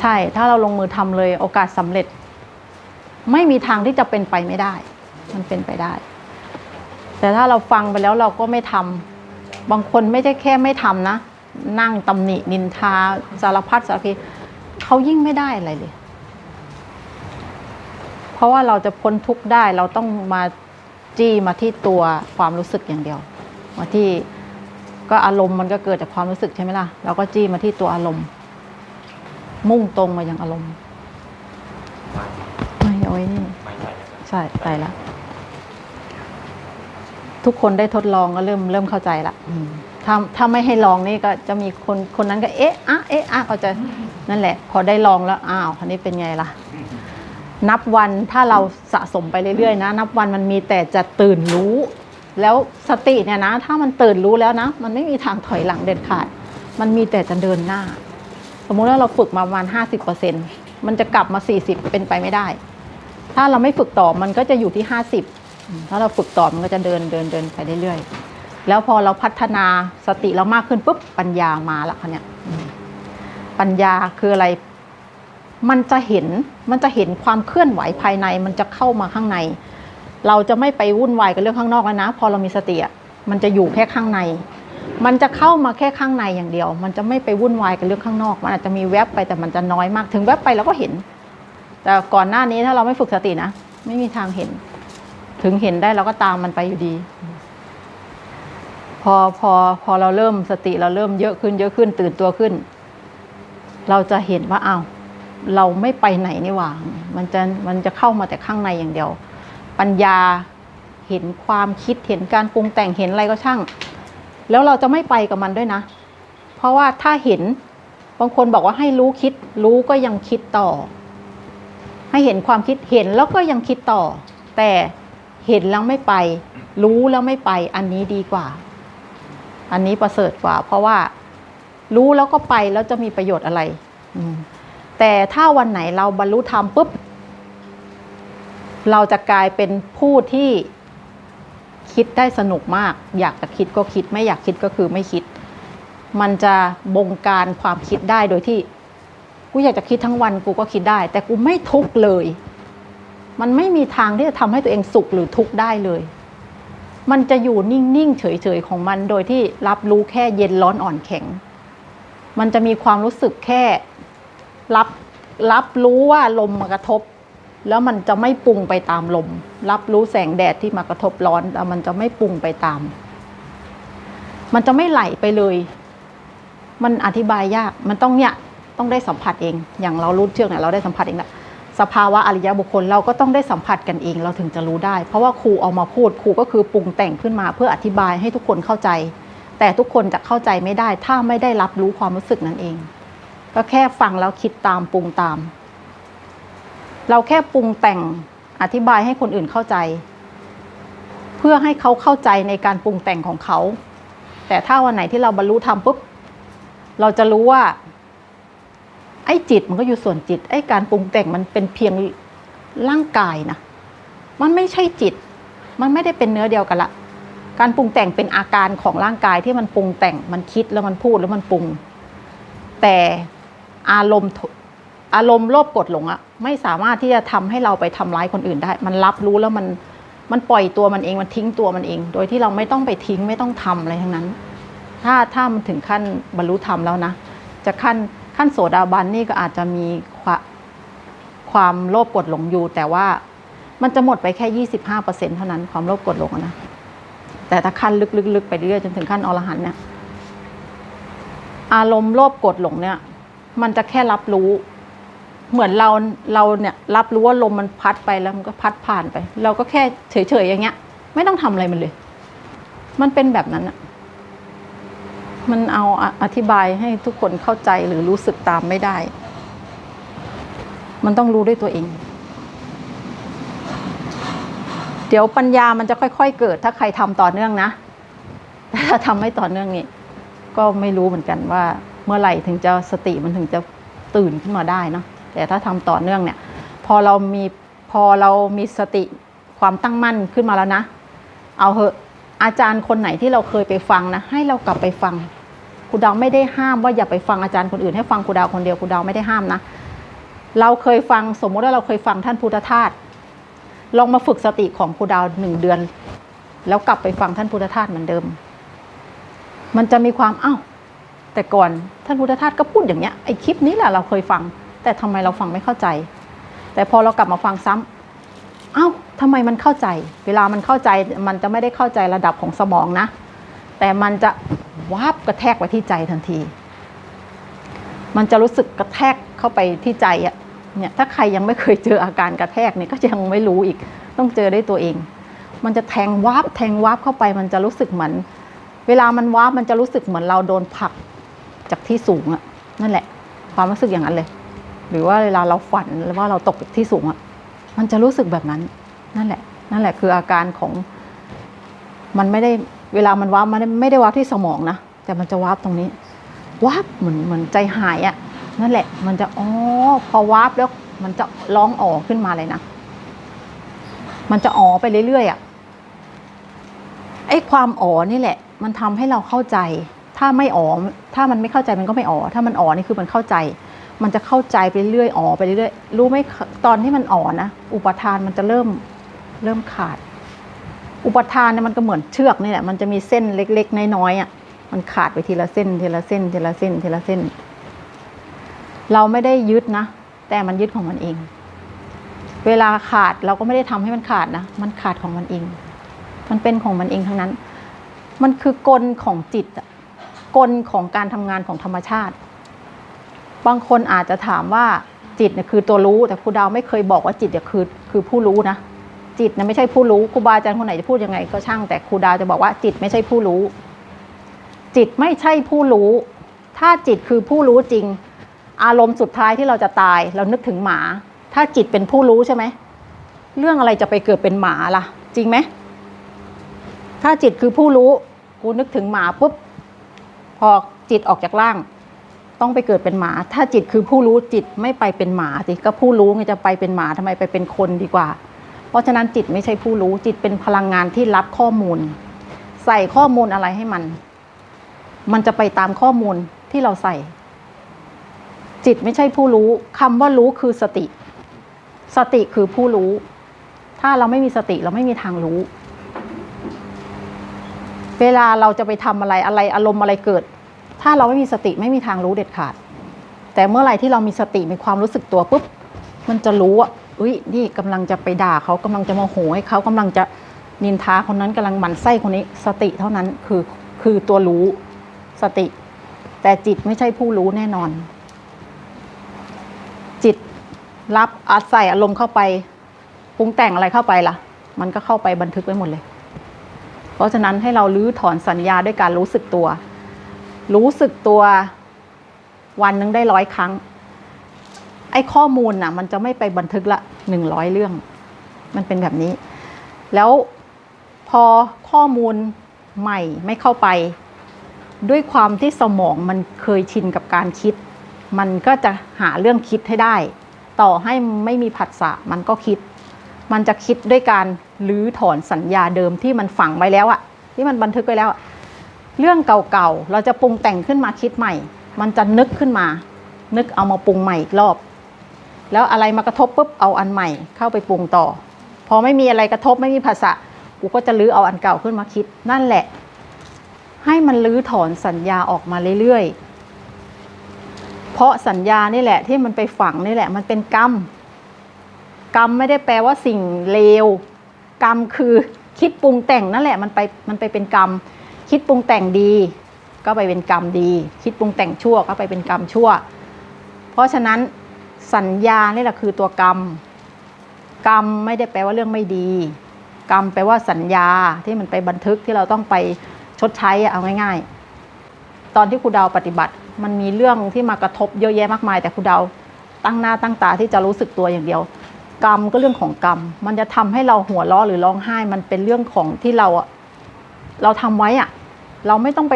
ใช่ ถ้าเราลงมือทำเลยโอกาสสำเร็จ ไม่มีทางที่จะเป็นไปไม่ได้ มันเป็นไปได้ แต่ถ้าเราฟังไปแล้วเราก็ไม่ทำบางคนไม่ใช่แค่ไม่ทำนะ นั่งตำหนินินทาสารพัดสารพีเขายิ่งไม่ได้อะไรเลย เพราะว่าเราจะพ้นทุกข์ได้เราต้องมาจี้มาที่ตัวความรู้สึกอย่างเดียวมาที่ก็อารมณ์มันก็เกิดจากความรู้สึกใช่ไหมล่ะเราก็จี้มาที่ตัวอารมณ์ มุ่งตรงมาอย่างอารมณ์ไม่เอาไว้นี่ไม่ใช่ใช่ไปแล้วทุกคนได้ทดลองก็เริ่มเริ่มเข้าใจละอืมถ้าถ้าไม่ให้ลองนี่ก็จะมีคนคนนั้นก็เอ๊ะอะเอ๊ะอะก็จะนั่นแหละ พอได้ลองแล้วอ้าวคันนี้เป็นไงล่ะ นับวันถ้าเราสะสมไปเรื่อยๆนะ นับวันมันมีแต่จะตื่นรู้ แล้วสติเนี่ยนะ ถ้ามันตื่นรู้แล้วนะ มันไม่มีทางถอยหลังเด็ดขาด มันมีแต่จะเดินหน้า สมมุติว่าเราฝึกมาประมาณห้าสิบเปอร์เซ็นมันจะกลับมาสี่สิบเป็นไปไม่ได้ ถ้าเราไม่ฝึกต่อมันก็จะอยู่ที่ห้าสิบถ้าเราฝึกต่อมันก็จะเดินเดินเดินไปเรื่อยๆ แล้วพอเราพัฒนาสติเรามากขึ้นปุ๊บปัญญามาละคะเนี่ยปัญญาคืออะไร มันจะเห็นมันจะเห็นความเคลื่อนไหวภายในมันจะเข้ามาข้างใน เราจะไม่ไปวุ่นวายกับเรื่องข้างนอกแล้วนะ พอเรามีสติอะมันจะอยู่แค่ข้างใน มันจะเข้ามาแค่ข้างในอย่างเดียว มันจะไม่ไปวุ่นวายกับเรื่องข้างนอก มันอาจจะมีแวบไปแต่มันจะน้อยมาก ถึงแวบไปเราก็เห็น แต่ก่อนหน้านี้ถ้าเราไม่ฝึกสตินะ ไม่มีทางเห็น ถึงเห็นได้เราก็ตามมันไปอยู่ดี พอพอพอเราเริ่มสติเราเริ่มเยอะขึ้นเยอะขึ้น ตื่นตัวขึ้น เราจะเห็นว่าอ้าวเราไม่ไปไหนนี่หว่า มันจะมันจะเข้ามาแต่ข้างในอย่างเดียว ปัญญาเห็นความคิดเห็นการปรุงแต่งเห็นอะไรก็ช่าง แล้วเราจะไม่ไปกับมันด้วยนะ เพราะว่าถ้าเห็นบางคนบอกว่าให้รู้คิด รู้ก็ยังคิดต่อ ให้เห็นความคิดเห็นแล้วก็ยังคิดต่อ แต่เห็นแล้วไม่ไป รู้แล้วไม่ไป อันนี้ดีกว่า อันนี้ประเสริฐกว่า เพราะว่ารู้แล้วก็ไปแล้วจะมีประโยชน์อะไรแต่ถ้าวันไหนเราบรรลุธรรมปุ๊บ เราจะกลายเป็นผู้ที่ คิดได้สนุกมาก อยากจะคิดก็คิดไม่อยากคิดก็คือไม่คิด มันจะบงการความคิดได้โดยที่กูอยากจะคิดทั้งวันกูก็คิดได้ แต่กูไม่ทุกข์เลย มันไม่มีทางที่จะทำให้ตัวเองสุขหรือทุกข์ได้เลย มันจะอยู่นิ่งๆเฉยๆของมันโดยที่รับรู้แค่เย็นร้อนอ่อนแข็ง มันจะมีความรู้สึกแค่รับรับรู้ว่าลมมากระทบ แล้วมันจะไม่ปรุงไปตามลม รับรู้แสงแดดที่มากระทบร้อนแต่มันจะไม่ปรุงไปตาม มันจะไม่ไหลไปเลย มันอธิบายยากมันต้องเนี่ยต้องได้สัมผัสเอง อย่างเรารู้เชืองเนี่ยเราได้สัมผัสเองแหละสภาวะอริยบุคคลเราก็ต้องได้สัมผัสกันเองเราถึงจะรู้ได้ เพราะว่าครูเอามาพูดครูก็คือปรุงแต่งขึ้นมา เพื่ออธิบายให้ทุกคนเข้าใจ แต่ทุกคนจะเข้าใจไม่ได้ ถ้าไม่ได้รับรู้ความรู้สึกนั่นเอง ก็แค่ฟังแล้วคิดตามปรุงตาม เราแค่ปรุงแต่งอธิบายให้คนอื่นเข้าใจ เพื่อให้เขาเข้าใจในการปรุงแต่งของเขา แต่ถ้าวันไหนที่เราบรรลุธรรมปุ๊บเราจะรู้ว่า ไอ้จิตมันก็อยู่ส่วนจิต ไอ้การปรุงแต่งมันเป็นเพียงร่างกายนะมันไม่ใช่จิต มันไม่ได้เป็นเนื้อเดียวกันละ การปรุงแต่งเป็นอาการของร่างกายที่มันปรุงแต่งมันคิดแล้วมันพูดแล้วมันปรุง แต่อารมณ์ อารมณ์โลภกดหลงอะไม่สามารถที่จะทำให้เราไปทำร้ายคนอื่นได้ มันรับรู้แล้วมันมันปล่อยตัวมันเองมันทิ้งตัวมันเอง โดยที่เราไม่ต้องไปทิ้งไม่ต้องทำอะไรทั้งนั้น ถ้าถ้ามันถึงขั้นบรรลุธรรมแล้วนะ จะขั้นขั้นโสดาบันนี่ก็อาจจะมีความความโลภกดหลงอยู่ แต่ว่ามันจะหมดไปแค่ยี่สิบห้าเปอร์เซ็นเท่านั้นความโลภกดหลงนะแต่ถ้าขั้นลึกๆไปเรื่อยจนถึงขั้นอรหันเนี่ยอารมณ์โลภกดหลงเนี่ย มันจะแค่รับรู้ เหมือนเราเราเนี่ยรับรู้ว่าลมมันพัดไปแล้วมันก็พัดผ่านไป เราก็แค่เฉยๆอย่างเงี้ย ไม่ต้องทำอะไรมันเลย มันเป็นแบบนั้นอะมันเอาออธิบายให้ทุกคนเข้าใจหรือรู้สึกตามไม่ได้ มันต้องรู้ด้วยตัวเอง เดี๋ยวปัญญามันจะค่อย ๆ เกิด ถ้าใครทำต่อเนื่องนะแต่ถ้าทำไม่ต่อเนื่องนี่ก็ไม่รู้เหมือนกันว่า เมื่อไหร่ถึงจะสติมันถึงจะตื่นขึ้นมาได้เนาะ แต่ถ้าทำต่อเนื่องเนี่ยพอเรามีพอเรามีสติความตั้งมั่นขึ้นมาแล้วนะ เอาเหอะอาจารย์คนไหนที่เราเคยไปฟังนะ ให้เรากลับไปฟังครูดาวไม่ได้ห้ามว่าอย่าไปฟังอาจารย์คนอื่นให้ฟังครูดาวคนเดียวครูดาวไม่ได้ห้ามนะ เราเคยฟังสมมติว่าเราเคยฟังท่านพุทธทาสลองมาฝึกสติของครูดาวหนึ่งเดือน แล้วกลับไปฟังท่านพุทธทาสเหมือนเดิม มันจะมีความอ้าวแต่ก่อนท่านพุทธทาสก็พูดอย่างเนี้ยไอ้คลิปนี้แหละเราเคยฟัง แต่ทำไมเราฟังไม่เข้าใจ แต่พอเรากลับมาฟังซ้ำเอ้าทำไมมันเข้าใจ เวลามันเข้าใจมันจะไม่ได้เข้าใจระดับของสมองนะ แต่มันจะวาบกระแทกไปที่ใจทันที มันจะรู้สึกกระแทกเข้าไปที่ใจอะเนี่ยถ้าใครยังไม่เคยเจออาการกระแทกเนี่ยก็ยังไม่รู้อีก ต้องเจอได้ตัวเอง มันจะแทงวาบแทงวาบเข้าไปมันจะรู้สึกเหมือน เวลามันวาบมันจะรู้สึกเหมือนเราโดนผลักจากที่สูงอะนั่นแหละ ความรู้สึกอย่างนั้นเลย หรือว่าเวลาเราฝันหรือว่าเราตกจากที่สูงอะมันจะรู้สึกแบบนั้น นั่นแหละ นั่นแหละคืออาการของ มันไม่ได้เวลามันวาบมันไม่ได้วาบที่สมองนะแต่มันจะวาบตรงนี้วาบเหมือนเหมือนใจหายอะ่ะ นั่นแหละ มันจะอ๋อพอวาบแล้ว มันจะร้องอ๋อขึ้นมาเลยนะมันจะอ๋อไปเรื่อยๆอะ่ะไอ้ความอ๋อนี่แหละ มันทำให้เราเข้าใจ ถ้าไม่อ๋อถ้ามันไม่เข้าใจมันก็ไม่อ๋อถ้ามันอ๋อนี่คือมันเข้าใจ มันจะเข้าใจไปเรื่อยอ๋อไปเรื่อยรู้ไหมตอนที่มันอ๋อนะอุปทานมันจะเริ่มเริ่มขาด อุปทานเนี่ยมันก็เหมือนเชือกนี่แหละมันจะมีเส้นเล็กๆน้อยๆอะมันขาดไปทีละเส้น ทีละเส้น ทีละเส้น ทีละเส้น เราไม่ได้ยึดนะ แต่มันยึดของมันเอง เวลาขาดเราก็ไม่ได้ทำให้มันขาดนะ มันขาดของมันเอง มันเป็นของมันเองทั้งนั้น มันคือกลของจิตกลของการทำงานของธรรมชาติ บางคนอาจจะถามว่าจิตเนี่ยคือตัวรู้แต่ครูดาวไม่เคยบอกว่าจิตเนี่ยคือคือผู้รู้นะ จิตเนะไม่ใช่ผู้รู้ครูบาอาจารย์คนไหนจะพูดยังไงก็ช่าง แต่ครูดาวจะบอกว่าจิตไม่ใช่ผู้รู้ จิตไม่ใช่ผู้รู้ ถ้าจิตคือผู้รู้จริง อารมณ์สุดท้ายที่เราจะตาย เรานึกถึงหมา ถ้าจิตเป็นผู้รู้ใช่ไหมเรื่องอะไรจะไปเกิดเป็นหมาล่ะ จริงไหมถ้าจิตคือผู้รู้กูนึกถึงหมาปุ๊บพอจิตออกจากร่าง ต้องไปเกิดเป็นหมา ถ้าจิตคือผู้รู้จิตไม่ไปเป็นหมาสิก็ผู้รู้ไงจะไปเป็นหมาทำไมไปเป็นคนดีกว่า เพราะฉะนั้นจิตไม่ใช่ผู้รู้จิตเป็นพลังงานที่รับข้อมูล ใส่ข้อมูลอะไรให้มัน มันจะไปตามข้อมูลที่เราใส่ จิตไม่ใช่ผู้รู้คำว่ารู้คือสติ สติคือผู้รู้ ถ้าเราไม่มีสติเราไม่มีทางรู้ เวลาเราจะไปทำอะไรอะไรอารมณ์อะไรเกิด ถ้าเราไม่มีสติไม่มีทางรู้เด็ดขาด แต่เมื่อไหร่ที่เรามีสติมีความรู้สึกตัวปุ๊บ มันจะรู้อะอุ้ยนี่กำลังจะไปด่าเขากำลังจะโมโหให้เขากำลังจะนินทาคนนั้นกำลังหมั่นไส้คนนี้ สติเท่านั้นคือคือตัวรู้สติ แต่จิตไม่ใช่ผู้รู้แน่นอน จิตรับอาศัยอารมณ์เข้าไปปรุงแต่งอะไรเข้าไปล่ะ มันก็เข้าไปบันทึกไว้หมดเลย เพราะฉะนั้นให้เราลื้อถอนสัญญาด้วยการรู้สึกตัว รู้สึกตัววันหนึงได้ร้อยครั้ง ไอ้ข้อมูลน่ะ มันจะไม่ไปบันทึกละหนึ่งร้อยเรื่อง มันเป็นแบบนี้ แล้วพอข้อมูลใหม่ไม่เข้าไป ด้วยความที่สมองมันเคยชินกับการคิด มันก็จะหาเรื่องคิดให้ได้ ต่อให้ไม่มีผัสสะมันก็คิด มันจะคิดด้วยการลื้อถอนสัญญาเดิมที่มันฝังไว้แล้วอะที่มันบันทึกไว้แล้วอะ เรื่องเก่าๆ เราจะปรุงแต่งขึ้นมาคิดใหม่ มันจะนึกขึ้นมา นึกเอามาปรุงใหม่อีกรอบ แล้วอะไรมากระทบปุ๊บเอาอันใหม่เข้าไปปรุงต่อ พอไม่มีอะไรกระทบไม่มีภาษะกูก็จะลื้อเอาอันเก่าขึ้นมาคิด นั่นแหละ ให้มันลื้อถอนสัญญาออกมาเรื่อยๆ เพราะสัญญานี่แหละที่มันไปฝังนี่แหละ มันเป็นกรรม กรรมไม่ได้แปลว่าสิ่งเลว กรรมคือคิดปรุงแต่งนั่นแหละมันไปมันไปเป็นกรรม คิดปรุงแต่งดี ก็ไปเป็นกรรมดี คิดปรุงแต่งชั่วก็ไปเป็นกรรมชั่ว เพราะฉะนั้นสัญญานี่แหละคือตัวกรรม กรรมไม่ได้แปลว่าเรื่องไม่ดี กรรมแปลว่าสัญญาที่มันไปบันทึกที่เราต้องไปชดใช้อะเอาง่าย ๆ ตอนที่ครูดาวปฏิบัติ มันมีเรื่องที่มากระทบเยอะแยะมากมาย แต่ครูดาวตั้งหน้าตั้งตาที่จะรู้สึกตัวอย่างเดียว กรรมก็เรื่องของกรรม มันจะทำให้เราหัวเราะหรือร้องไห้ มันเป็นเรื่องของที่เราเราทำไว้อะ เราไม่ต้องไป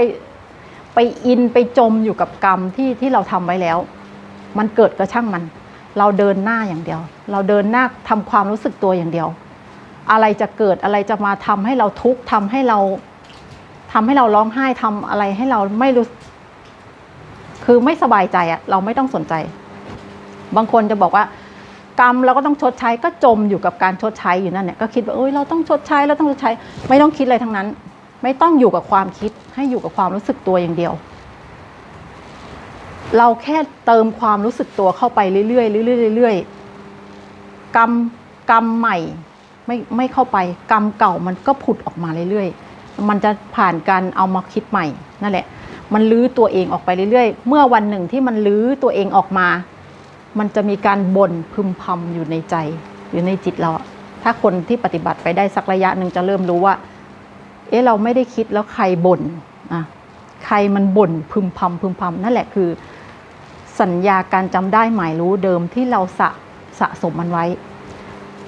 ไปอินไปจมอยู่กับกรรมที่ที่เราทำไว้แล้ว มันเกิดก็ช่างมัน เราเดินหน้าอย่างเดียว เราเดินหน้าทำความรู้สึกตัวอย่างเดียว อะไรจะเกิดอะไรจะมาทำให้เราทุกข์ทำให้เราทำให้เราร้องไห้ทำอะไรให้เราไม่รู้ คือไม่สบายใจอะเราไม่ต้องสนใจ บางคนจะบอกว่ากรรมเราก็ต้องชดใช้ก็จมอยู่กับการชดใช้อยู่นั่นเนี่ยก็คิดว่าเอ้ยเราต้องชดใช้เราต้องชดใช้ ไม่ต้องคิดอะไรทั้งนั้น ไม่ต้องอยู่กับความคิดให้อยู่กับความรู้สึกตัวอย่างเดียว เราแค่เติมความรู้สึกตัวเข้าไปเรื่อยๆเรื่อยๆเรื่อยๆกรรมกรรมใหม่ไม่ไม่เข้าไปกรรมเก่ามันก็ผุดออกมาเรื่อยๆ มันจะผ่านการเอามาคิดใหม่นั่นแหละ มันลื้อตัวเองออกไปเรื่อยๆ เมื่อวันหนึ่งที่มันลื้อตัวเองออกมา มันจะมีการบ่นพึมพำอยู่ในใจอยู่ในจิตเรา ถ้าคนที่ปฏิบัติไปได้สักระยะหนึ่งจะเริ่มรู้ว่า เอ๊ะเราไม่ได้คิดแล้วใครบ่นอะใครมันบ่นพึมพำพึมพำนั่นแหละคือ สัญญาการจำได้หมายรู้เดิมที่เราสะสะสมมันไว้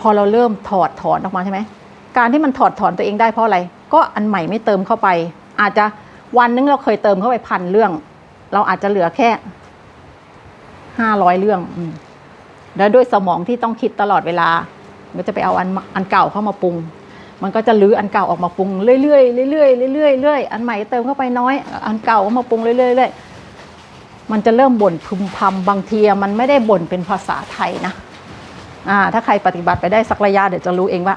พอเราเริ่มถอดถอนออกมาใช่ไหมการที่มันถอดถอนตัวเองได้เพราะอะไร ก็อันใหม่ไม่เติมเข้าไป อาจจะวันนึงเราเคยเติมเข้าไปพันเรื่อง เราอาจจะเหลือแค่ห้าร้อยเรื่องอแล้วด้วยสมองที่ต้องคิดตลอดเวลา ก็จะไปเอาอันอันเก่าเข้ามาปรุง มันก็จะลื้ออันเก่าออกมาปรุงเรื่อยๆเรื่อยๆเรื่อยๆเรื่อยๆอันใหม่เติมเข้าไปน้อย อันเก่าก็มาปรุงเรื่อยๆเรื่อยๆมันจะเริ่มบ่นพึมพำบางทีมันไม่ได้บ่นเป็นภาษาไทยนะอ่าถ้าใครปฏิบัติไปได้สักระยะเดี๋ยวจะรู้เองว่า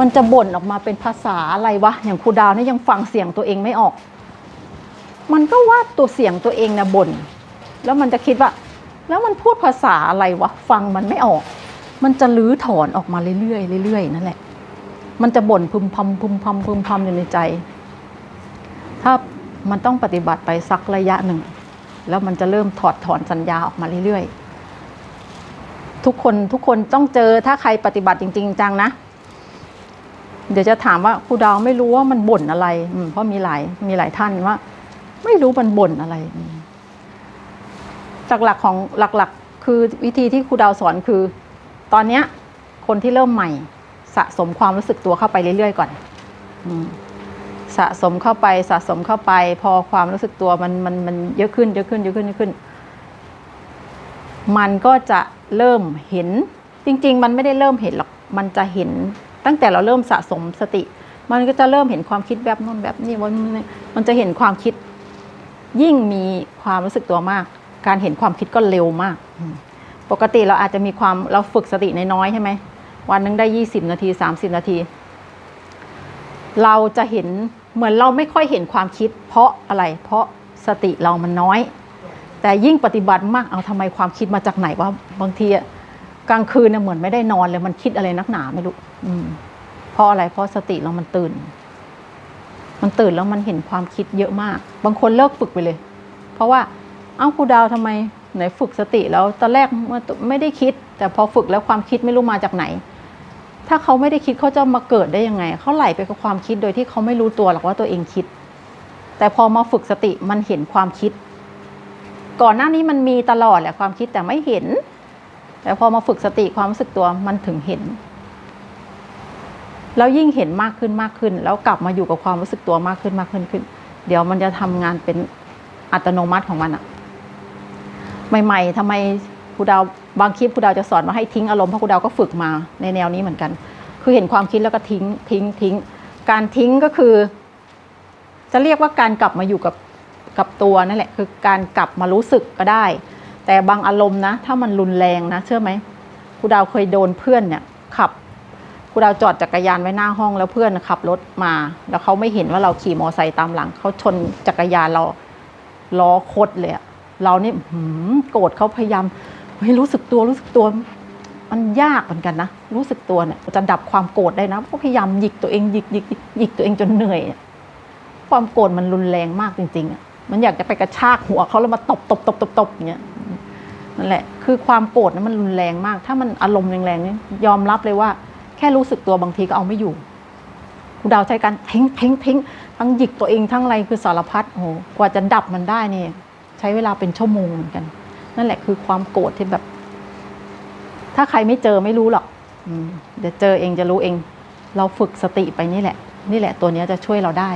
มันจะบ่นออกมาเป็นภาษาอะไรวะอย่างครูดาวนี่ยยังฟังเสียงตัวเองไม่ออก มันก็ว่าตัวเสียงตัวเองนะบ่นแล้วมันจะคิดว่า แล้วมันพูดภาษาอะไรวะฟังมันไม่ออก มันจะลื้อถอนออกมาเรื่อยๆเรื่อยๆนั่นแหละ มันจะบ่นพึมพำพึมพำพึมพำอยู่ในใจ ถ้ามันต้องปฏิบัติไปสักระยะหนึ่ง แล้วมันจะเริ่มถอดถอนสัญญาออกมาเรื่อยๆ ทุกคนทุกคนต้องเจอถ้าใครปฏิบัติจริง ๆ จังนะ เดี๋ยวจะถามว่าครูดาวไม่รู้ว่ามันบ่นอะไรเพราะมีหลายมีหลายท่านว่า ไม่รู้มันบ่นอะไรหลักๆของหลักๆ คือวิธีที่ครูดาวสอนคือ ตอนเนี้ยคนที่เริ่มใหม่ สะสมความรู้สึกตัวเข้าไปเรื่อยๆ ก่อนอสะสมเข้าไปสะสมเข้าไป พอความรู้สึกตัวมันมันมันเยอะขึ้นเยอะขึ้นเยอะขึ้นเยอะขึ้น มันก็จะเริ่มเห็นจริง ๆ มันไม่ได้เริ่มเห็นหรอกมันจะเห็นตั้งแต่เราเริ่มสะสมสติ มันก็จะเริ่มเห็นความคิดแบบโน้นแบบนี้วันมันจะเห็นความคิด ยิ่งมีความรู้สึกตัวมาก การเห็นความคิดก็เร็วมาก ปกติเราอาจจะมีความเราฝึกสติน้อยๆใช่ไหม วันหนึงได้ยี่สิบนาทีสามสิบนาที เราจะเห็นเหมือนเราไม่ค่อยเห็นความคิด เพราะอะไรเพราะสติเรามันน้อย แต่ยิ่งปฏิบัติมากเอาทำไมความคิดมาจากไหนว่าบางทีอะกลางคืนเนี่ยเหมือนไม่ได้นอนเลยมันคิดอะไรนักหนาไม่รู้อืมเพราะอะไรเพราะสติเรามันตื่น มันตื่นแล้วมันเห็นความคิดเยอะมาก บางคนเลิกฝึกไปเลย เพราะว่าเอ้าครูดาวทำไมไหนฝึกสติแล้วตอนแรกมันไม่ได้คิด แต่พอฝึกแล้วความคิดไม่รู้มาจากไหน ถ้าเขาไม่ได้คิดเขาจะมาเกิดได้ยังไง เขาไหลไปกับความคิดโดยที่เขาไม่รู้ตัวหรอกว่าตัวเองคิด แต่พอมาฝึกสติมันเห็นความคิด ก่อนหน้านี้มันมีตลอดแหละความคิดแต่ไม่เห็น แต่พอมาฝึกสติความรู้สึกตัวมันถึงเห็น แล้วยิ่งเห็นมากขึ้นมากขึ้น แล้วกลับมาอยู่กับความรู้สึกตัวมากขึ้นมากขึ้นขึ้น เดี๋ยวมันจะทำงานเป็นอัตโนมัติของมันอะใหม่ ๆทำไมครูดาว บางคลิปครูดาวจะสอนว่าให้ทิ้งอารมณ์เพราะครูดาวก็ฝึกมาในแนวนี้เหมือนกัน คือเห็นความคิดแล้วก็ทิ้งทิ้งทิ้ง การทิ้งก็คือ จะเรียกว่าการกลับมาอยู่กับกับตัวนั่นแหละ คือการกลับมารู้สึกก็ได้ แต่บางอารมณ์นะ ถ้ามันรุนแรงนะ เชื่อไหมครูดาวเคยโดนเพื่อนเนี่ยขับครูดาวจอดจักรยานไว้หน้าห้องแล้วเพื่อนขับรถมา แล้วเขาไม่เห็นว่าเราขี่มอไซค์ตามหลังเขาชนจักรยานเราล้อคดเลยเรานี่หืมโกรธเขาพยายาม ฮ้ยรู้สึกตัวรู้สึกตัว มันยากเหมือนกันนะ รู้สึกตัวเนี่ยจะดับความโกรธได้นะก็พยายามหยิกตัวเองหยิกหยิกหยิกตัวเองจนเหนื่อย ความโกรธมันรุนแรงมากจริง ๆอะมันอยากจะไปกระชากหัวเขาแล้วมาตบตบตบตบตบเงี้ยนั่นแหละ คือความโกรธนั้นมันรุนแรงมาก ถ้ามันอารมณ์แรงๆนี่ยอมรับเลยว่า แค่รู้สึกตัวบางทีก็เอาไม่อยู่คุณดาวใช้การทิ้งทิ้งทิ้งทั้งหยิกตัวเองทั้งอะไรคือสารพัดโอ้โหกว่าจะดับมันได้นี่ใช้เวลาเป็นชั่วโมงเหมือนกัน นั่นแหละคือความโกรธที่แบบ ถ้าใครไม่เจอไม่รู้หรอกอืมเดี๋ยวเจอเองจะรู้เอง เราฝึกสติไปนี่แหละ นี่แหละตัวนี้จะช่วยเราได้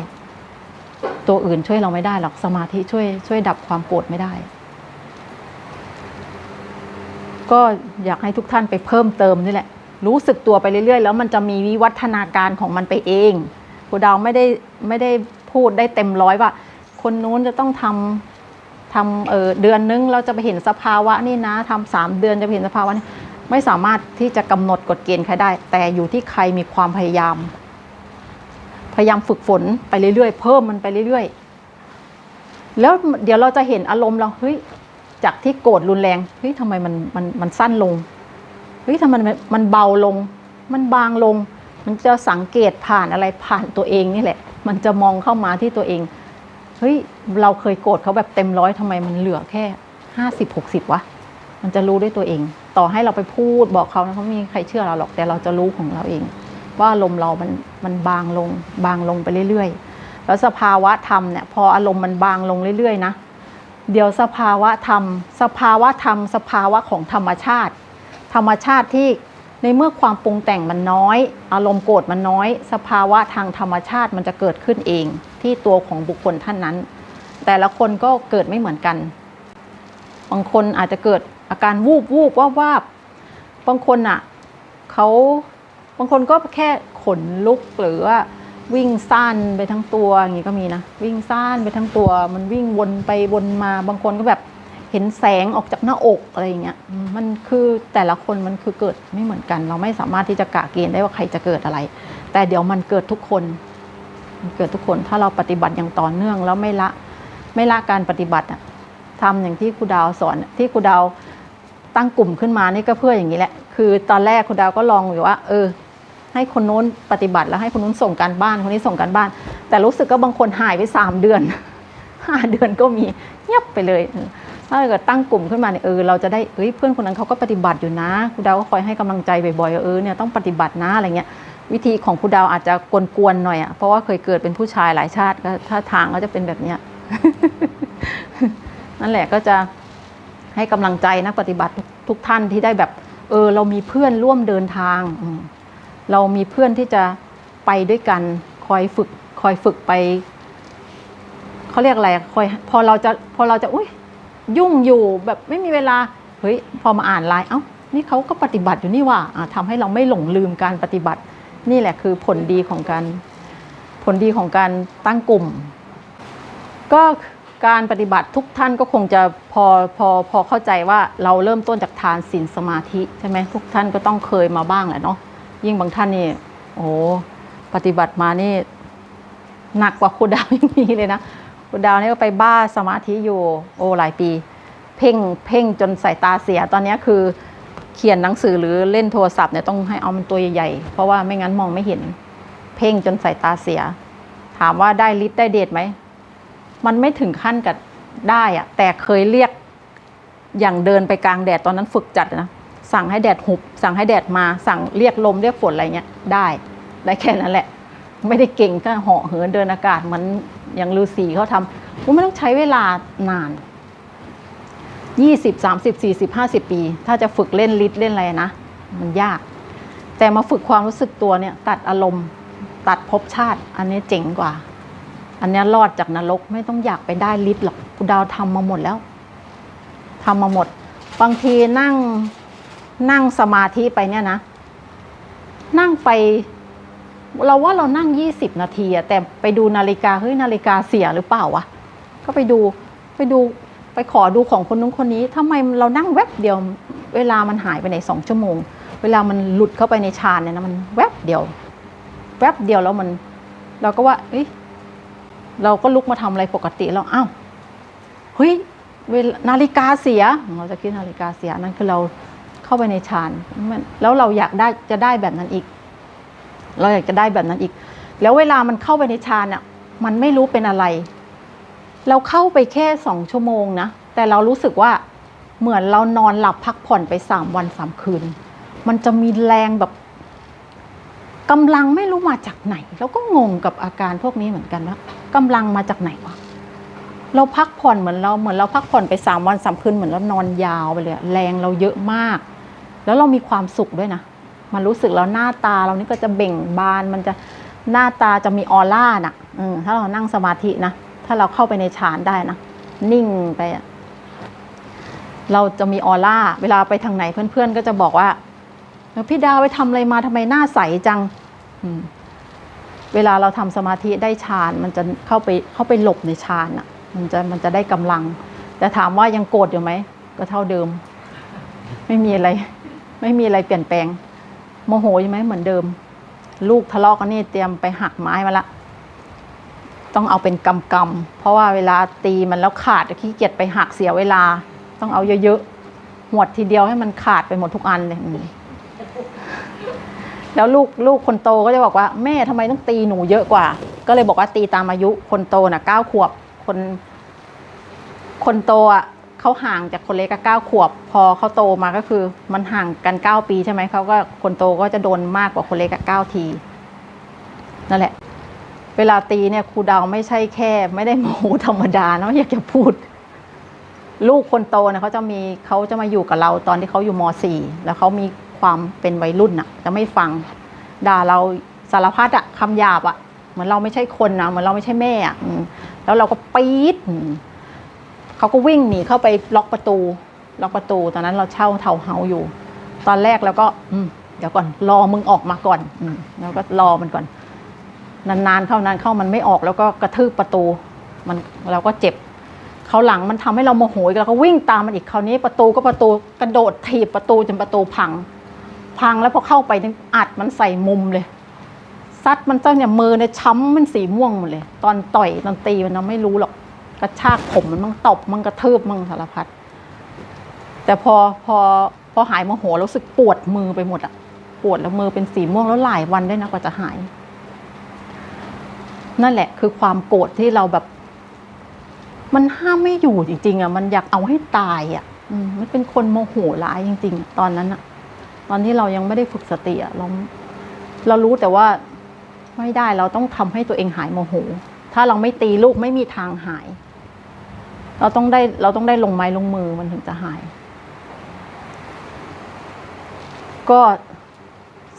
ตัวอื่นช่วยเราไม่ได้หรอกสมาธิช่วย ช่วยดับความโกรธไม่ได้ ก็อยากให้ทุกท่านไปเพิ่มเติมนี่แหละ รู้สึกตัวไปเรื่อยๆ แล้วมันจะมีวิวัฒนาการของมันไปเองครูดาวไม่ได้ไม่ได้พูดได้เต็มร้อยว่า คนนู้นจะต้องท ทำเออเดือนนึงเราจะไปเห็นสภาวะนี่นะทำสามเดือนจะเห็นสภาวะนี่ไม่สามารถที่จะกำหนดกฎเกณฑ์ใครได้ แต่อยู่ที่ใครมีความพยายาม พยายามฝึกฝนไปเรื่อยๆ เพิ่มมันไปเรื่อยๆ แล้วเดี๋ยวเราจะเห็นอารมณ์เราเฮ้ยจากที่โกรธรุนแรงเฮ้ยทำไมมันมันมันสั้นลงเฮ้ยทำไมมันมันเบาลง มันบางลง มันจะสังเกตผ่านอะไรผ่านตัวเองนี่แหละ มันจะมองเข้ามาที่ตัวเอง เฮ้ยเราเคยโกรธเขาแบบเต็มร้อยทำไมมันเหลือแค่ห้าสิบหกสิบวะมันจะรู้ด้วยตัวเอง ต่อให้เราไปพูดบอกเขานะเขาไม่มีใครเชื่อเราหรอกแต่เราจะรู้ของเราเอง ว่าอารมณ์เรามันมันบางลงบางลงไปเรื่อยๆ แล้วสภาวะธรรมเนี่ยพออารมณ์มันบางลงเรื่อยๆนะเดี๋ยวสภาวะธรรม สภาวะธรรม สภาวะของธรรมชาติ ธรรมชาติที่ในเมื่อความปรุงแต่งมันน้อย อารมณ์โกรธมันน้อย สภาวะทางธรรมชาติมันจะเกิดขึ้นเอง ที่ตัวของบุคคลท่านนั้น แต่ละคนก็เกิดไม่เหมือนกัน บางคนอาจจะเกิดอาการวูบวูบว่าวาบบางคนอะเขาบางคนก็แค่ขนลุกหรือว่าวิ่งซ่านไปทั้งตัวอย่างนี้ก็มีนะวิ่งซ่านไปทั้งตัว มันวิ่งวนไปวนมาบางคนก็แบบเห็นแสงออกจากหน้าอกอะไรอย่างเงี้ยมันคือแต่ละคนมันคือเกิดไม่เหมือนกัน เราไม่สามารถที่จะกะเกณฑ์ได้ว่าใครจะเกิดอะไร แต่เดี๋ยวมันเกิดทุกคน มันเกิดทุกคนถ้าเราปฏิบัติอย่างต่อเนื่องแล้วไม่ละไม่ละการปฏิบัติอะทำอย่างที่ครูดาวสอนที่ครูดาวตั้งกลุ่มขึ้นมานี่ก็เพื่ออย่างนี้แหละ คือตอนแรกครูดาวก็ลองอยู่ว่า เออ ให้คนโน้นปฏิบัติแล้วให้คนนู้นส่งการบ้านคนนี้ส่งการบ้าน แต่รู้สึกก็บางคนหายไปสามเดือนห้าเดือนก็มีเงียบไปเลยถ้าเกิดตั้งกลุ่มขึ้นมาเนี่ยเออเราจะได้เอ้ยเพื่อนคนนั้นเขาก็ปฏิบัติอยู่นะครูดาวก็คอยให้กำลังใจบ่อยๆเออเนี่ยต้องปฏิบัตินะอะไรเงี้ย วิธีของครูดาวอาจจะกวนๆหน่อยอะเพราะว่าเคยเกิดเป็นผู้ชายหลายชาติก็ถ้าทางก็จะเป็นแบบเนี้ยนั่นแหละก็จะให้กำลังใจนักปฏิบัติทุกท่านที่ได้แบบ เออ เรามีเพื่อนร่วมเดินทาง เรามีเพื่อนที่จะไปด้วยกันคอยฝึก คอยฝึกไปเขาเรียกอะไรคอยพอเราจะพอเราจะอุ้ยยุ่งอยู่แบบไม่มีเวลาเฮ้ยพอมาอ่านไลน์เอ้านี่เขาก็ปฏิบัติอยู่นี่ว่าอ่าทำให้เราไม่หลงลืมการปฏิบัติ นี่แหละคือผลดีของการผลดีของการตั้งกลุ่ม ก็การปฏิบัติทุกท่านก็คงจะพอพอพอเข้าใจว่าเราเริ่มต้นจากทานศีลสมาธิใช่ไหมทุกท่านก็ต้องเคยมาบ้างแหละเนาะยิ่งบางท่านนี่โอ้ปฏิบัติมานี่หนักกว่าครูดาวยังมีเลยนะครูดาวนี่ก็ไปบ้าสมาธิอยู่โอ้หลายปี เพ่งเพ่งจนสายตาเสียตอนนี้คือ เขียนหนังสือหรือเล่นโทรศัพท์เนี่ยต้องให้เอามันตัวใหญ่ๆ เพราะว่าไม่งั้นมองไม่เห็น เพ่งจนสายตาเสีย ถามว่าได้ฤทธิ์ได้เดชไหม มันไม่ถึงขั้นกับได้อะแต่เคยเรียกอย่างเดินไปกลางแดดตอนนั้นฝึกจัดนะสั่งให้แดดหุบ สั่งให้แดดมาสั่งเรียกลมเรียกฝนอะไรเงี้ยได้ได้แค่นั้นแหละ ไม่ได้เก่งก็เหาะเหินเดินอากาศเหมือนอย่างฤาษีเขาทำมันไม่ต้องใช้เวลานาน ยี่สิบสามสิบสี่สิบห้าสิบปี ถ้าจะฝึกเล่นฤทธิ์เล่นอะไรนะ มันยาก แต่มาฝึกความรู้สึกตัวเนี่ย ตัดอารมณ์ ตัดภพชาติ อันนี้เจ๋งกว่า อันนี้รอดจากนรกไม่ต้องอยากไปได้ฤทธิ์หรอกกูดาวทำมาหมดแล้วทำมาหมด บางทีนั่งนั่งสมาธิไปเนี่ยนะ นั่งไป เราว่าเรานั่งยี่สิบนาทีอะแต่ไปดูนาฬิกาเฮ้ยนาฬิกาเสียหรือเปล่าวะก็ไปดูไปดู ไปขอดูของคนนู้นคนนี้ทำไมเรานั่งแวบเดียว เวลามันหายไปในสองชั่วโมง เวลามันหลุดเข้าไปในฌานเนี่ยนะมันแวบเดียว แวบเดียวแล้วมัน เราก็ว่าเอ้ยเราก็ลุกมาทำอะไรปกติแล้วอ้าวเฮ้ยเวลานาฬิกาเสียเราจะคิดนาฬิกาเสียนั่นคือเราเข้าไปในฌานมันแล้วเราอยากได้จะได้แบบนั้นอีก เราอยากจะได้แบบนั้นอีก แล้วเวลามันเข้าไปในฌานอะมันไม่รู้เป็นอะไร เราเข้าไปแค่สองชั่วโมงนะ แต่เรารู้สึกว่าเหมือนเรานอนหลับพักผ่อนไปสามวันสามคืน มันจะมีแรงแบบกำลังไม่รู้มาจากไหนเราก็งงกับอาการพวกนี้เหมือนกันว่ากำลังมาจากไหนวะเราพักผ่อนเหมือนเราเหมือนเราพักผ่อนไปสามวันสามคืนเหมือนเรานอนยาวไปเลยแรงเราเยอะมาก แล้วเรามีความสุขด้วยนะมันรู้สึกแล้วหน้าตาเรานี่ก็จะเบ่งบานมันจะหน้าตาจะมีออร่าน่ะถ้าเรานั่งสมาธินะ ถ้าเราเข้าไปในฌานได้นะ นิ่งไป เราจะมีออร่า เวลาไปทางไหนเพื่อนๆ ก็จะบอกว่าพี่ดาวไปทำอะไรมาทำไมหน้าใสจัง เวลาเราทำสมาธิได้ฌาน มันจะเข้าไปเข้าไปหลบในฌานอะ มันจะมันจะได้กำลัง แต่ถามว่ายังโกรธอยู่ไหม ก็เท่าเดิม ไม่มีอะไร ไม่มีอะไรเปลี่ยนแปลง โมโหอยู่ไหมเหมือนเดิม ลูกทะเลาะกันนี่เตรียมไปหักไม้มาละ ต้องเอาเป็นกำกำๆเพราะว่าเวลาตีมันแล้วขาดขี้เกียจไปหักเสียเวลา ต้องเอาเยอะๆหวดทีเดียวให้มันขาดไปหมดทุกอันเลยแล้วลูกลูกคนโตก็จะบอกว่า แม่ทำไมต้องตีหนูเยอะกว่า ก็เลยบอกว่าตีตามอายุคนโตน่ะเก้าขวบคน คนโตอะเขาห่างจากคนเล็กก็เก้าขวบ พอเขาโตมาก็คือ มันห่างกันเก้าปีใช่ไหมเขาก็คนโตก็จะโดนมากกว่าคนเล็กก็เก้าทีนั่นแหละ เวลาตีเนี่ยครูดาวไม่ใช่แค่ ไม่ได้โมโหธรรมดาเนาะอยากจะพูด ลูกคนโตเนี่ยเขาจะมีเขาจะมาอยู่กับเราตอนที่เขาอยู่ม .4 แล้วเขามีความเป็นวัยรุ่นอะจะไม่ฟังด่าเราสารพัดอะคำหยาบอะเหมือนเราไม่ใช่คนนะเหมือนเราไม่ใช่แม่อะแล้วเราก็ปี๊ดเขาก็วิ่งหนีเข้าไปล็อกประตู ล็อกประตู ตอนนั้นเราเช่าเทาเฮาอยู่ ตอนแรกแล้วก็ อืเดี๋ยวก่อนรอมึงออกมาก่อน อืแล้วก็รอมันก่อน นานๆเข้านานเข้ามันไม่ออกแล้วก็กระทืบประตู มันเราก็เจ็บเขาหลังมันทำให้เราโมโหอีกแล้วก็วิ่งตามมันอีกคราวนี้ประตูก็ประตูกระโดดถีบประตูจนประตูพัง พังแล้วพอเข้าไปอัดมันใส่มุมเลยซัดมันเจ้าเนี่ยมือเนี่ยช้ำมันสีม่วงหมดเลย ตอนต่อยตอนตีมันเราไม่รู้หรอกกระชากผมมันมั่งตบมันกระทืบมันสารพัดแต่พอพอพอหายโมโหรู้สึกปวดมือไปหมดอะปวดแล้วมือเป็นสีม่วงแล้วหลายวันได้นะกว่าจะหาย นั่นแหละ คือความโกรธที่เราแบบ มันห้ามไม่อยู่จริงๆอะมันอยากเอาให้ตายอะอมันเป็นคนโมโหร้ายจริง ๆ ตอนนั้นอะตอนที่เรายังไม่ได้ฝึกสติอะเราเรารู้แต่ว่าไม่ได้เราต้องทำให้ตัวเองหายโมโห ถ้าเราไม่ตีลูกไม่มีทางหาย เราต้องได้เราต้องได้ลงไม้ลงมือมันถึงจะหาย ก็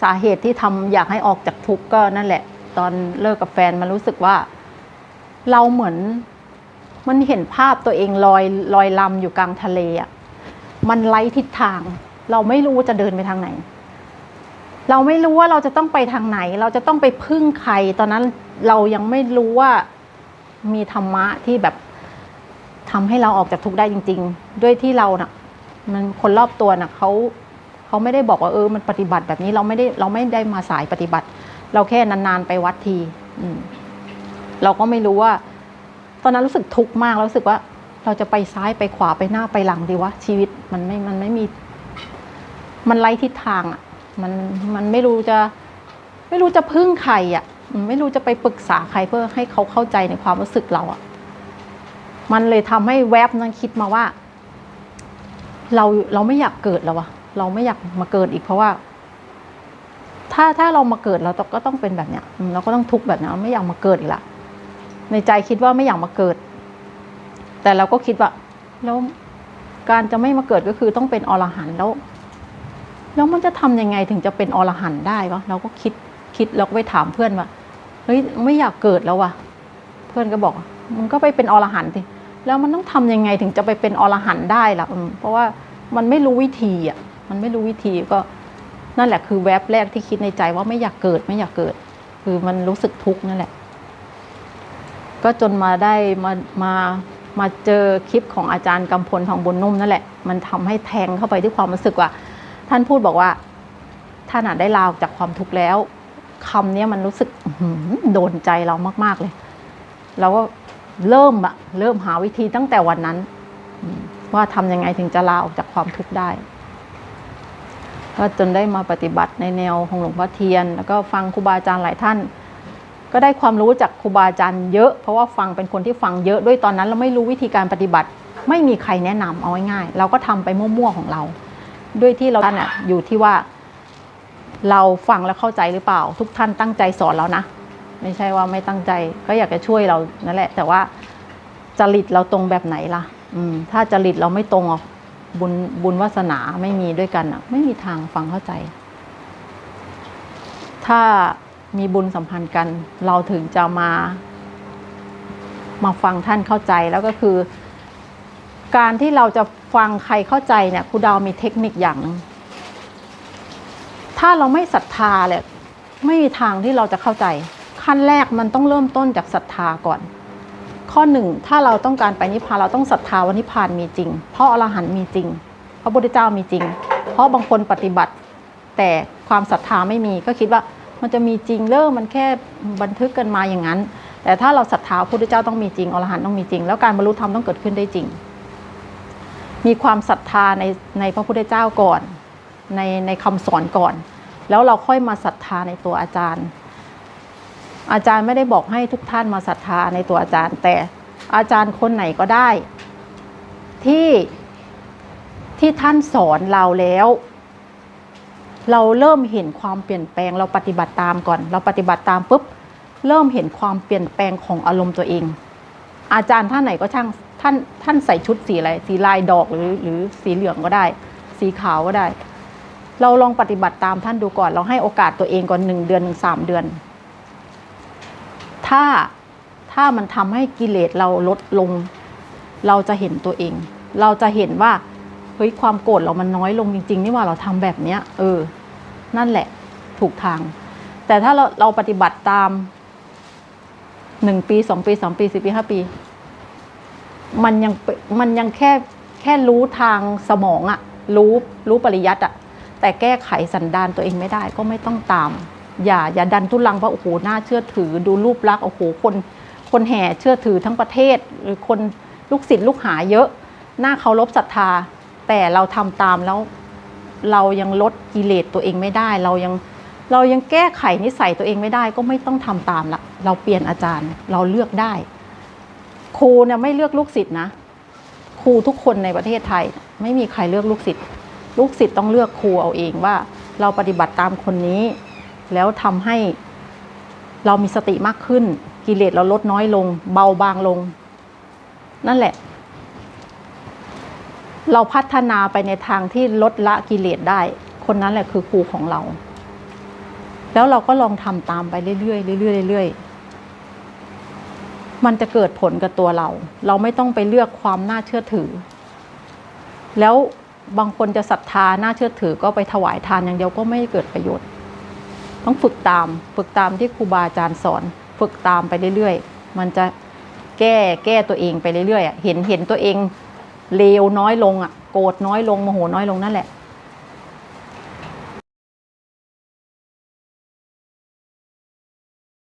สาเหตุที่ทำอยากให้ออกจากทุกข์ก็นั่นแหละ ตอนเลิกกับแฟนมันรู้สึกว่า เราเหมือน มันเห็นภาพตัวเองลอยลอยลำอยู่กลางทะเลอะ่ะมันไร้ทิศทาง เราไม่รู้จะเดินไปทางไหน เราไม่รู้ว่าเราจะต้องไปทางไหน เราจะต้องไปพึ่งใคร ตอนนั้นเรายังไม่รู้ว่ามีธรรมะที่แบบทำให้เราออกจากทุกข์ได้จริง ๆ ด้วยที่เราน่ะ มันคนรอบตัวน่ะเขาเขาไม่ได้บอกว่าเออมันปฏิบัติแบบนี้เราไม่ได้เราไม่ได้มาสายปฏิบัติ เราแค่นานๆไปวัดทีอืเราก็ไม่รู้ว่า ตอนนั้นรู้สึกทุกข์มากแล้วรู้สึกว่า เราจะไปซ้ายไปขวาไปหน้าไปหลังดีวะชีวิตมันไม่มันไม่มี มันไร้ทิศทางอะ มันมันไม่รู้จะ ไม่รู้จะพึ่งใครอะไม่รู้จะไปปรึกษาใครเพื่อให้เขาเข้าใจในความรู้สึกเราอะ มันเลยทำให้แวบนั้นคิดมาว่า เราเราไม่อยากเกิดแล้ววะเราไม่อยากมาเกิดอีกเพราะว่า ถ้าถ้าเรามาเกิดเราก็ต้องเป็นแบบเนี้ยเราก็ต้องทุกข์แบบเนี้ยไม่อยากมาเกิดอีกละในใจคิดว่าไม่อยากมาเกิด แต่เราก็คิดว่าแล้วการจะไม่มาเกิดก็คือต้องเป็นอรหันต์แล้วแล้วมันจะทำยังไงถึงจะเป็นอรหันต์ได้วะเราก็คิดคิดเราก็ไปถามเพื่อนว่าเฮ้ยไม่อยากเกิดแล้ววะเพื่อนก็บอกมันก็ไปเป็นอรหันต์สิแล้วมันต้องทำยังไงถึงจะไปเป็นอรหันต์ได้ล่ะเพราะว่ามันไม่รู้วิธีอะ มันไม่รู้วิธีก็ นั่นแหละคือแวบแรกที่คิดในใจว่าไม่อยากเกิดไม่อยากเกิด คือมันรู้สึกทุกข์นั่นแหละ ก็จนมาได้มามามาเจอคลิปของอาจารย์กำพลทองบุญนุ่มนั่นแหละ มันทำให้แทงเข้าไปที่ความรู้สึกว่า ท่านพูดบอกว่าท่านอาจได้ลาออกจากความทุกข์แล้วคำเนี้ยมันรู้สึกโดนใจเรามาก ๆเลย เราก็เริ่มอะเริ่มหาวิธีตั้งแต่วันนั้น ว่าทำยังไงถึงจะลาออกจากความทุกข์ได้ ก็จนได้มาปฏิบัติในแนวของหลวงพ่อเทียน แล้วก็ฟังครูบาอาจารย์หลายท่าน ก็ได้ความรู้จากครูบาอาจารย์เยอะ เพราะว่าฟังเป็นคนที่ฟังเยอะด้วยตอนนั้น เราไม่รู้วิธีการปฏิบัติ ไม่มีใครแนะนำเอาง่ายๆเราก็ทำไปมั่วๆของเรา ด้วยที่เราท่านอะอยู่ที่ว่า เราฟังแล้วเข้าใจหรือเปล่า ทุกท่านตั้งใจสอนแล้วนะ ไม่ใช่ว่าไม่ตั้งใจ ก็อยากจะช่วยเรานั่นแหละ แต่ว่าจริตเราตรงแบบไหนล่ะ อืม ถ้าจริตเราไม่ตรงอะ บุญบุญวาสนาไม่มีด้วยกันอะ ไม่มีทางฟังเข้าใจ ถ้ามีบุญสัมพันธ์กัน เราถึงจะมา มาฟังท่านเข้าใจแล้วก็คือ การที่เราจะฟังใครเข้าใจเนี่ยครูดาวมีเทคนิคอย่างหนึงถ้าเราไม่ศรัทธาเลยไม่มีทางที่เราจะเข้าใจ ขั้นแรกมันต้องเริ่มต้นจากศรัทธาก่อน ข้อหนึ่งถ้าเราต้องการไปนิพพานเราต้องศรัทธาว่านิพพานมีจริง เพราะอรหันต์มีจริง พระพุทธเจ้ามีจริง เพราะบางคนปฏิบัติ แต่ความศรัทธาไม่มีก็คิดว่ามันจะมีจริงเลิกมันแค่บันทึกกันมาอย่างนั้น แต่ถ้าเราศรัทธาพระพุทธเจ้าต้องมีจริงอรหันต์ต้องมีจริง แล้วการบรรลุธรรมต้องเกิดขึ้นได้จริง มีความศรัทธาในในพระพุทธเจ้าก่อนในในคำสอนก่อน แล้วเราค่อยมาศรัทธาในตัวอาจารย์ อาจารย์ไม่ได้บอกให้ทุกท่านมาศรัทธาในตัวอาจารย์ แต่อาจารย์คนไหนก็ได้ ที่ที่ท่านสอนเราแล้ว เราเริ่มเห็นความเปลี่ยนแปลงเราปฏิบัติตามก่อน เราปฏิบัติตามปุ๊บเริ่มเห็นความเปลี่ยนแปลงของอารมณ์ตัวเอง อาจารย์ท่านไหนก็ช่างท่านท่านใส่ชุดสีอะไรสีลายดอกหรือหรือสีเหลืองก็ได้ สีขาวก็ได้ เราลองปฏิบัติตามท่านดูก่อน เราให้โอกาสตัวเองก่อนหนึ่งเดือนถึงสามเดือน ถ้าถ้ามันทำให้กิเลสเราลดลง เราจะเห็นตัวเอง เราจะเห็นว่าเฮ้ยความโกรธเรามันน้อยลงจริง ๆ นี่ว่าเราทำแบบเนี้ย เออ นั่นแหละถูกทาง แต่ถ้าเราเราปฏิบัติตามหนึ่งปีสองปีสามปีสี่ปีห้าปี มันยังมันยังแค่แค่รู้ทางสมองอะรู้รู้ปริยัติอะแต่แก้ไขสันดานตัวเองไม่ได้ก็ไม่ต้องตาม อย่าอย่าดันทุลังเพราะโอ้โหน่าเชื่อถือดูรูปลักษณ์โอ้โหคนคนแห่เชื่อถือทั้งประเทศ หรือคนลูกศิษย์ลูกหาเยอะ น่าเคารพศรัทธา แต่เราทำตามแล้วเรายังลดกิเลสตัวเองไม่ได้ เรายังเรายังแก้ไขนิสัยตัวเองไม่ได้ก็ไม่ต้องทำตามละเราเปลี่ยนอาจารย์เราเลือกได้ ครูเนี่ยไม่เลือกลูกศิษย์นะ ครูทุกคนในประเทศไทย ไม่มีใครเลือกลูกศิษย์ลูกศิษย์ต้องเลือกครูเอาเองว่า เราปฏิบัติตามคนนี้ แล้วทำให้เรามีสติมากขึ้น กิเลสเราลดน้อยลง เบาบางลง นั่นแหละ เราพัฒนาไปในทางที่ลดละกิเลสได้ คนนั้นแหละคือครูของเรา แล้วเราก็ลองทำตามไปเรื่อยๆเรื่อยๆเรื่อยๆมันจะเกิดผลกับตัวเรา เราไม่ต้องไปเลือกความน่าเชื่อถือ แล้วบางคนจะศรัทธาน่าเชื่อถือก็ไปถวายทานอย่างเดียวก็ไม่เกิดประโยชน์ ต้องฝึกตาม ฝึกตามที่ครูบาอาจารย์สอน ฝึกตามไปเรื่อยๆ มันจะแก้แก้ตัวเองไปเรื่อยๆเห็นเห็นตัวเองเลวน้อยลงอะโกรธน้อยลงโมโหน้อยลงนั่นแหละ